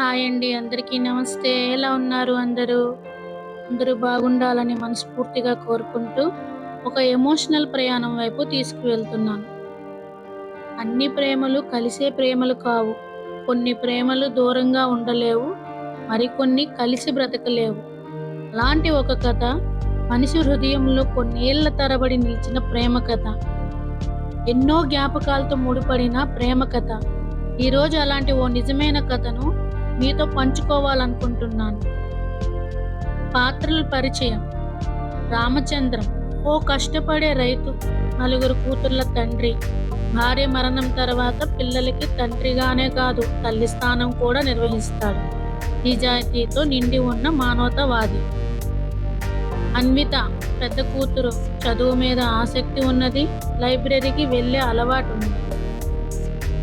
Hi అండి అందరికీ నమస్తే. ఎలా ఉన్నారు అందరూ? అందరూ బాగుండాలని మనస్ఫూర్తిగా కోరుకుంటూ ఒక ఎమోషనల్ ప్రయాణం వైపు తీసుకువెళ్తున్నాను. అన్ని ప్రేమలు కలిసే ప్రేమలు కావు. కొన్ని ప్రేమలు దూరంగా ఉండలేవు. మరికొన్ని కలిసి బ్రతకలేవు. అలాంటి ఒక కథ మనిషి హృదయంలో కొన్నేళ్ళ తరబడి నిలిచిన ప్రేమ కథ. ఎన్నో జ్ఞాపకాలతో ముడిపడిన ప్రేమ కథ. ఈరోజు అలాంటి ఓ నిజమైన కథను మీతో పంచుకోవాలనుకుంటున్నాను. పాత్రల పరిచయం. రామచంద్రం ఓ కష్టపడే రైతు నలుగురు కూతుర్ల తండ్రి. భార్య మరణం తర్వాత పిల్లలకి తండ్రిగానే కాదు తల్లి స్థానం కూడా నిర్వహిస్తాడు. నిజాయితీతో నిండి ఉన్న మానవతావాది. అన్విత పెద్ద కూతురు చదువు మీద ఆసక్తి ఉన్నది లైబ్రరీకి వెళ్ళే అలవాటు ఉంది.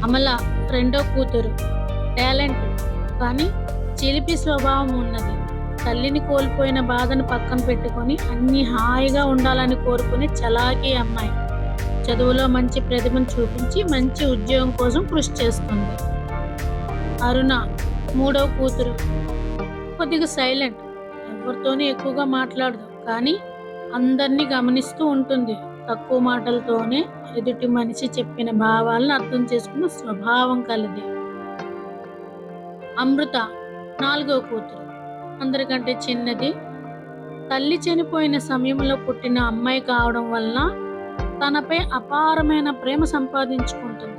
అమల రెండో కూతురు. టాలెంట్ కానీ చిలిపి స్వభావం ఉన్నది. తల్లిని కోల్పోయిన బాధను పక్కన పెట్టుకొని అన్ని హాయిగా ఉండాలని కోరుకునే చలాకీ అమ్మాయి. చదువులో మంచి ప్రతిభను చూపించి మంచి ఉద్యోగం కోసం కృషి చేస్తుంది. అరుణ మూడవ కూతురు. కొద్దిగా సైలెంట్. ఎవరితోనూ ఎక్కువగా మాట్లాడదు కానీ అందరినీ గమనిస్తూ ఉంటుంది. తక్కువ మాటలతోనే ఎదుటి మనిషి చెప్పిన భావాలను అర్థం చేసుకున్న స్వభావం కలది. అమృత నాలుగో కూతురు. అందరికంటే చిన్నది. తల్లి చనిపోయిన సమయంలో పుట్టిన అమ్మాయి కావడం వలన తనపై అపారమైన ప్రేమ సంపాదించుకుంటుంది.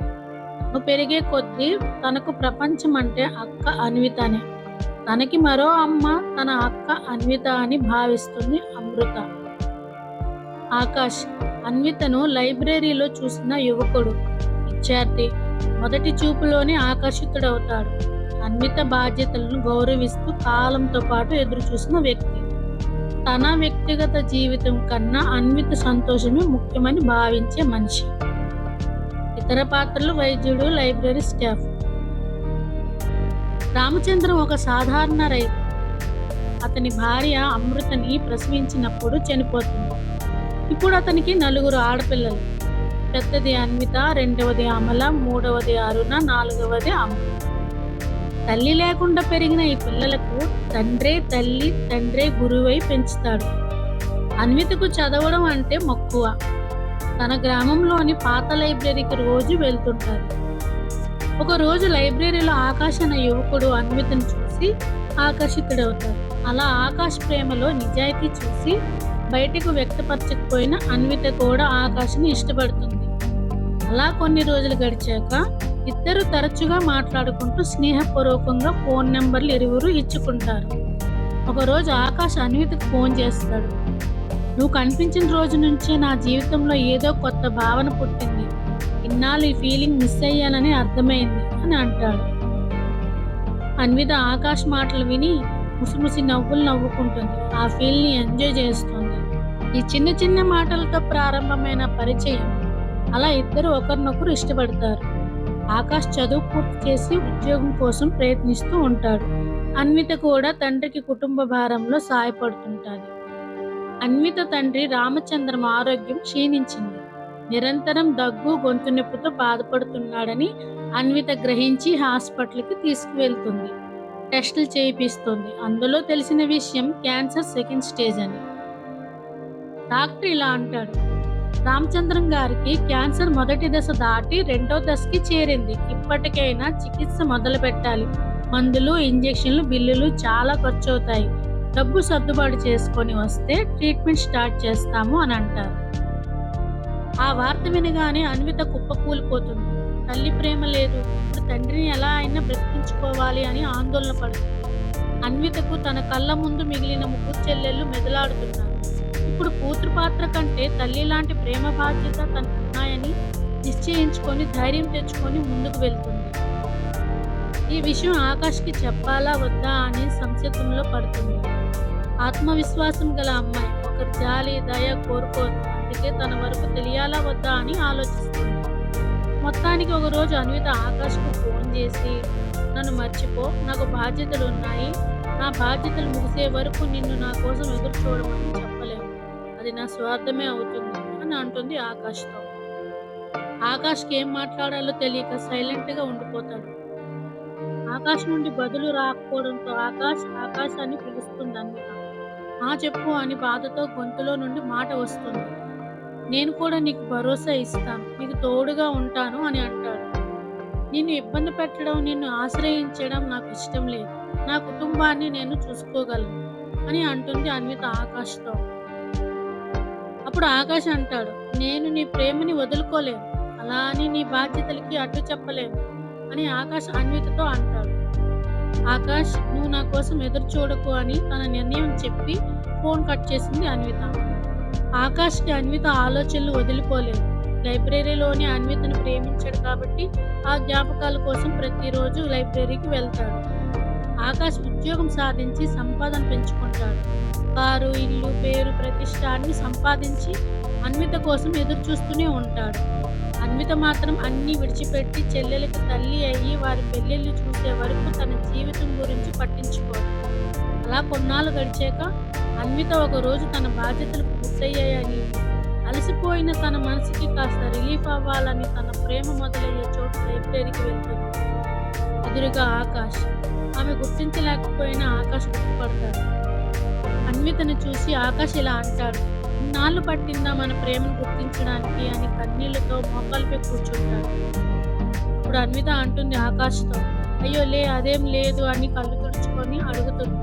తను పెరిగే కొద్దీ తనకు ప్రపంచం అంటే అక్క అన్వితనే తనకి మరో అమ్మ తన అక్క అన్విత అని భావిస్తుంది అమృత. ఆకాష్ అన్వితను లైబ్రరీలో చూసిన యువకుడు. విద్యార్థి మొదటి చూపులోనే ఆకర్షితుడవుతాడు. అన్విత బాధ్యతలను గౌరవిస్తూ కాలంతో పాటు ఎదురు చూసిన వ్యక్తి. తన వ్యక్తిగత జీవితం కన్నా అన్విత సంతోషమే ముఖ్యమని భావించే మనిషి. ఇతర పాత్రలు వైద్యుడు లైబ్రరీ స్టాఫ్. రామచంద్రం ఒక సాధారణ రైతు. అతని భార్య అమృతని ప్రసవించినప్పుడు చనిపోతుంది. ఇప్పుడు అతనికి నలుగురు ఆడపిల్లలు. పెద్దది అన్విత రెండవది అమల మూడవది అరుణ నాలుగవది అమృత. తల్లి లేకుండా పెరిగిన ఈ పిల్లలకు తండ్రే తల్లి తండ్రే గురువై పెంచుతాడు. అన్వితకు చదవడం అంటే మక్కువ. తన గ్రామంలోని పాత లైబ్రరీకి రోజు వెళ్తుంటారు. ఒక రోజు లైబ్రరీలో ఆకాశ్ అనే యువకుడు అన్వితను చూసి ఆకర్షితుడవుతాడు. అలా ఆకాశ్ ప్రేమలో నిజాయితీ చూసి బయటకు వ్యక్తపరచకపోయిన అన్విత కూడా ఆకాశ్ని ఇష్టపడుతుంది. అలా కొన్ని రోజులు గడిచాక ఇద్దరు తరచుగా మాట్లాడుకుంటూ స్నేహపూర్వకంగా ఫోన్ నెంబర్లు ఇరువురు ఇచ్చుకుంటారు. ఒకరోజు ఆకాష్ అన్వితకు ఫోన్ చేస్తాడు. నువ్వు కనిపించిన రోజు నుంచే నా జీవితంలో ఏదో కొత్త భావన పుట్టింది. ఇన్నాళ్ళు ఈ ఫీలింగ్ మిస్ అయ్యానని అర్థమైంది అని అంటాడు. అన్విత ఆకాష్ మాటలు విని ముసిముసి నవ్వులు నవ్వుకుంటుంది. ఆ ఫీల్ని ఎంజాయ్ చేస్తుంది. ఈ చిన్న చిన్న మాటలతో ప్రారంభమైన పరిచయం. అలా ఇద్దరు ఒకరినొకరు ఇష్టపడతారు. ఆకాష్ చదువు పూర్తి చేసి ఉద్యోగం కోసం ప్రయత్నిస్తూ ఉంటాడు. అన్విత కూడా తండ్రికి కుటుంబ భారంలో సాయపడుతుంటుంది. అన్విత తండ్రి రామచంద్రం ఆరోగ్యం క్షీణించింది. నిరంతరం దగ్గు గొంతు నొప్పితో బాధపడుతున్నాడని అన్విత గ్రహించి హాస్పిటల్కి తీసుకువెళ్తుంది. టెస్టులు చేయిస్తుంది అందులో తెలిసిన విషయం క్యాన్సర్ సెకండ్ స్టేజ్ అని. డాక్టర్ ఇలా అంటాడు. రామచంద్రం గారికి క్యాన్సర్ మొదటి దశ దాటి రెండో దశకి చేరింది. ఇప్పటికైనా చికిత్స మొదలు పెట్టాలి. మందులు ఇంజెక్షన్లు బిల్లులు చాలా ఖర్చు అవుతాయి డబ్బు సర్దుబాటు చేసుకొని వస్తే ట్రీట్మెంట్ స్టార్ట్ చేస్తాము అని అంటారు. ఆ వార్త వినగానే అన్విత కుప్పకూలిపోతుంది. తల్లి ప్రేమ లేదు. ఇప్పుడు తండ్రిని ఎలా అయినా బ్రతికించుకోవాలి అని ఆందోళన పడుతుంది. అన్వితకు తన కళ్ళ ముందు మిగిలిన ముగ్గురు చెల్లెళ్ళు మెదలాడుతున్నారు. ఇప్పుడు కూతురు పాత్ర కంటే తల్లి లాంటి ప్రేమ బాధ్యత తనకు ఉన్నాయని నిశ్చయించుకొని ధైర్యం తెచ్చుకొని ముందుకు వెళ్తుంది. ఈ విషయం ఆకాష్కి చెప్పాలా వద్దా అని సంశయంలో పడుతుంది. ఆత్మవిశ్వాసం గల అమ్మాయి ఒకరి జాలి దయ కోరుకోదు. అందుకే తన వరకు తెలియాలా వద్దా అని ఆలోచిస్తుంది. మొత్తానికి ఒకరోజు అన్విత ఆకాష్కు ఫోన్ చేసి నన్ను మర్చిపో. నాకు బాధ్యతలు ఉన్నాయి. నా బాధ్యతలు ముగిసే వరకు నిన్ను నా కోసం ఎదురు చూడమని చెప్పలేము అది నా స్వార్థమే అవుతుంది అని అంటుంది ఆకాష్తో. ఆకాష్కి ఏం మాట్లాడాలో తెలియక సైలెంట్గా ఉండిపోతాడు. ఆకాష్ నుండి బదులు రాకపోవడంతో ఆకాష్ ఆకాశాన్ని అని పిలుస్తుంది అన్విత ఆ చెప్పు అని బాధతో గొంతులో నుండి మాట వస్తుంది. నేను కూడా నీకు భరోసా ఇస్తాను. నీకు తోడుగా ఉంటాను అని అంటాడు. నిన్ను ఇబ్బంది పెట్టడం నిన్ను ఆశ్రయించడం నాకు ఇష్టం లేదు. నా కుటుంబాన్ని నేను చూసుకోగలను అని అంటుంది అన్విత ఆకాష్తో. అప్పుడు ఆకాష్ అంటాడు నేను నీ ప్రేమని వదులుకోలేను అలా అని నీ బాధ్యతలకి అడ్డు చెప్పలేను అని ఆకాష్ అన్వితతో అంటాడు. ఆకాష్ నువ్వు నా కోసం ఎదురు చూడకు అని తన నిర్ణయం చెప్పి ఫోన్ కట్ చేసింది అన్విత. ఆకాష్కి అన్విత ఆలోచనలు వదిలిపోలేదు. లైబ్రరీలోని అన్వితను ప్రేమించాడు కాబట్టి ఆ జ్ఞాపకాల కోసం ప్రతిరోజు లైబ్రరీకి వెళ్తాడు. ఆకాష్ ఉద్యోగం సాధించి సంపాదన పెంచుకుంటాడు. కారు ఇల్లు పేరు ప్రతిష్ట అన్ని సంపాదించి అన్విత కోసం ఎదురు చూస్తూనే ఉంటాడు అన్విత మాత్రం అన్ని విడిచిపెట్టి చెల్లెలకు తల్లి అయ్యి వారి పెళ్ళిళ్ళు చూసే వరకు తన జీవితం గురించి పట్టించుకోదు. అలా కొన్నాళ్ళు గడిచాక అన్విత ఒక రోజు తన బాధ్యతలు పూర్తయ్యాయని అలసిపోయిన తన మనసుకి కాస్త రిలీఫ్ అవ్వాలని తన ప్రేమ మొదలయ్యే చోటు లైబ్రరీకి వెళ్తుంది. ఎదురుగా ఆకాష్. ఆమె గుర్తించలేకపోయినా ఆకాష్ గుర్తుపడతాడు. అన్వితను చూసి ఆకాష్ ఇలా అంటాడు నాళ్ళు పట్టిందా మన ప్రేమను గుర్తించడానికి? అని కన్నీళ్ళతో మోకాలపై కూర్చుంటాడు. ఇప్పుడు అన్విత అంటుంది ఆకాష్తో అయ్యో లే అదేం లేదు అని కళ్ళు తుడుచుకొని అడుగుతుంది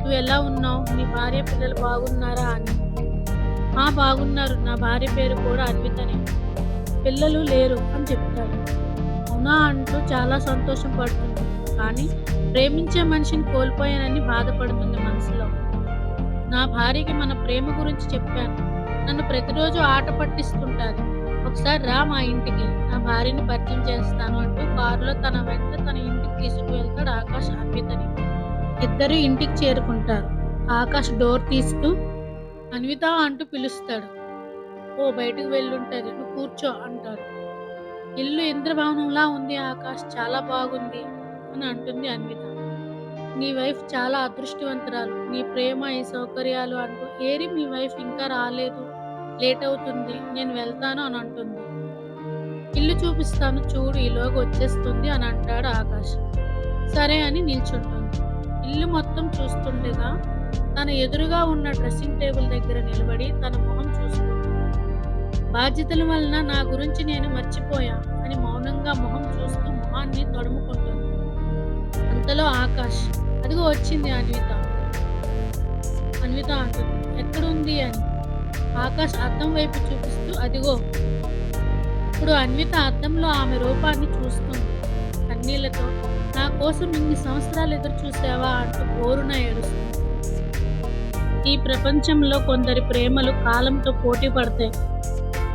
నువ్వు ఎలా ఉన్నావు? నీ భార్య పిల్లలు బాగున్నారా? అని. ఆ బాగున్నారు. నా భార్య పేరు కూడా అన్వితనే. పిల్లలు లేరు అని చెప్తాడు. అవునా? అంటూ చాలా సంతోషం పడుతుంది. కానీ ప్రేమించే మనిషిని కోల్పోయానని బాధపడుతుంది. నా భార్యకి మన ప్రేమ గురించి చెప్పాను. నన్ను ప్రతిరోజు ఆట పట్టిస్తుంటారు ఒకసారి రా మా ఇంటికి నా భార్యని పరిచయం చేస్తాను అంటూ కారులో తన వెంట తన ఇంటికి తీసుకువెళ్తాడు ఆకాష్ అన్వితని. ఇద్దరు ఇంటికి చేరుకుంటారు. ఆకాష్ డోర్ తీస్తూ అన్విత అంటూ పిలుస్తాడు. ఓ బయటకు వెళ్ళుంటుంది నువ్వు కూర్చో అంటాడు. ఇల్లు ఇంద్రభవనంలా ఉంది ఆకాష్ చాలా బాగుంది అని అంటుంది అన్విత. నీ వైఫ్ చాలా అదృష్టవంతురాలు. నీ ప్రేమ ఈ సౌకర్యాలు అంటూ ఏరి మీ వైఫ్ ఇంకా రాలేదు. లేట్ అవుతుంది. నేను వెళ్తాను అని అంటుంది. ఇల్లు చూపిస్తాను. చూడు ఈలోగా వచ్చేస్తుంది అని అంటాడు ఆకాష్. సరే అని నిల్చుంటుంది. ఇల్లు మొత్తం చూస్తుండగా తన ఎదురుగా ఉన్న డ్రెస్సింగ్ టేబుల్ దగ్గర నిలబడి తన మొహం చూస్తుంది. బాధ్యతల వలన నా గురించి నేను మర్చిపోయా అని మౌనంగా మొహం చూస్తూ మొహాన్ని తడుముకుంటుంది. అంతలో ఆకాష్ అదిగో వచ్చింది అన్విత. అన్విత అంటుంది ఎక్కడుంది అని? ఆకాష్ అద్దం వైపు చూపిస్తూ అదిగో. ఇప్పుడు అన్విత అద్దంలో ఆమె రూపాన్ని చూస్తుంది కన్నీళ్ళతో. నా కోసం ఇన్ని సంవత్సరాలు ఎదురు చూసావా అంటూ బోరున ఏడుస్తుంది. ఈ ప్రపంచంలో కొందరి ప్రేమలు కాలంతో పోటీ పడతాయి.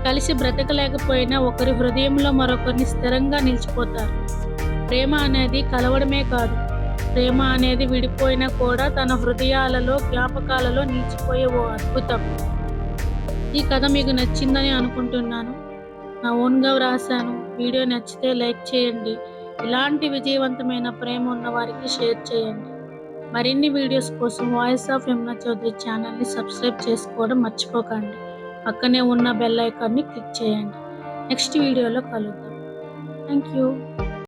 కలిసి బ్రతకలేకపోయినా ఒకరి హృదయంలో మరొకరిని స్థిరంగా నిలిచిపోతారు. ప్రేమ అనేది కలవడమే కాదు. ప్రేమ అనేది విడిపోయినా కూడా తన హృదయాలలో జ్ఞాపకాలలో నిలిచిపోయే ఓ అద్భుతం. ఈ కథ మీకు నచ్చిందని అనుకుంటున్నాను. నా ఓన్గా వ్రాసాను వీడియో నచ్చితే లైక్ చేయండి. ఇలాంటి విజయవంతమైన ప్రేమ ఉన్న వారికి షేర్ చేయండి. మరిన్ని వీడియోస్ కోసం వాయిస్ ఆఫ్ యమున చౌదరి ఛానల్ని సబ్స్క్రైబ్ చేసుకోవడం మర్చిపోకండి. పక్కనే ఉన్న బెల్ ఐకాన్ని క్లిక్ చేయండి. నెక్స్ట్ వీడియోలో కలుద్దాం. Thank you